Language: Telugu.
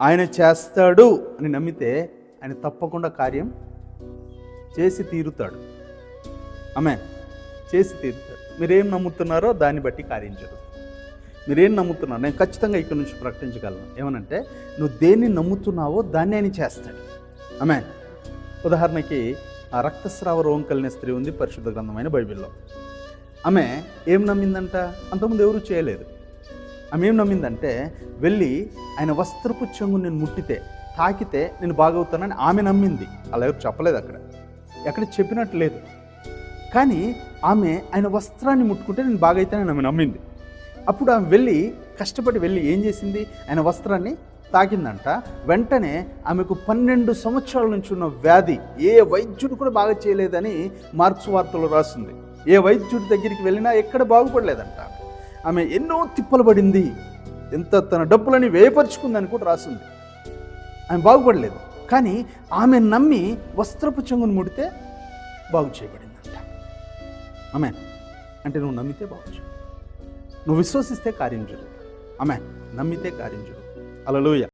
ఆయన చేస్తాడు అని నమ్మితే ఆయన తప్పకుండా కార్యం చేసి తీరుతాడు. ఆమె చేసి తీరుతాడు. మీరేం నమ్ముతున్నారో దాన్ని బట్టి కార్యం జరుగుతుంది. మీరేం నమ్ముతున్నారు నేను ఖచ్చితంగా ఇక్కడ నుంచి ప్రకటించగలను. ఏమనంటే నువ్వు దేన్ని నమ్ముతున్నావో దాన్ని ఆయన చేస్తాడు. ఆమె ఉదాహరణకి ఆ రక్తస్రావ రోగం కలిగిన స్త్రీ ఉంది పరిశుద్ధ గ్రంథమైన బైబిల్లో. ఆమె ఏం నమ్మిందంట? అంతకుముందు ఎవరు చేయలేదు. ఆమె ఏం నమ్మిందంటే వెళ్ళి ఆయన వస్త్రపు చెంగు నేను ముట్టితే తాకితే నేను బాగవుతానని ఆమె నమ్మింది. అలా ఎవరు చెప్పలేదు అక్కడ. ఎక్కడ చెప్పినట్టు లేదు. కానీ ఆమె ఆయన వస్త్రాన్ని ముట్టుకుంటే నేను బాగైతానని ఆమె నమ్మింది. అప్పుడు ఆమె వెళ్ళి కష్టపడి వెళ్ళి ఏం చేసింది? ఆయన వస్త్రాన్ని తాకిందంట. వెంటనే ఆమెకు పన్నెండు సంవత్సరాల నుంచి ఉన్న వ్యాధి ఏ వైద్యుడు కూడా బాగా చేయలేదని మార్క్స్ వార్తలో రాసింది. ఏ వైద్యుడి దగ్గరికి వెళ్ళినా ఎక్కడ బాగుపడలేదంట. ఆమె ఎన్నో తిప్పలు పడింది. ఎంత తన డబ్బులని వేయపరుచుకుందని కూడా రాసింది. ఆమె బాగుపడలేదు. కానీ ఆమె నమ్మి వస్త్రపు చెంగును ముడితే బాగు చేయబడిందంట. ఆమె అంటే నువ్వు నమ్మితే బాగు నువ్వు విశ్వసిస్తే కార్యం జరుగు ఆమె నమ్మితే కార్యం జరుగు అలలోయ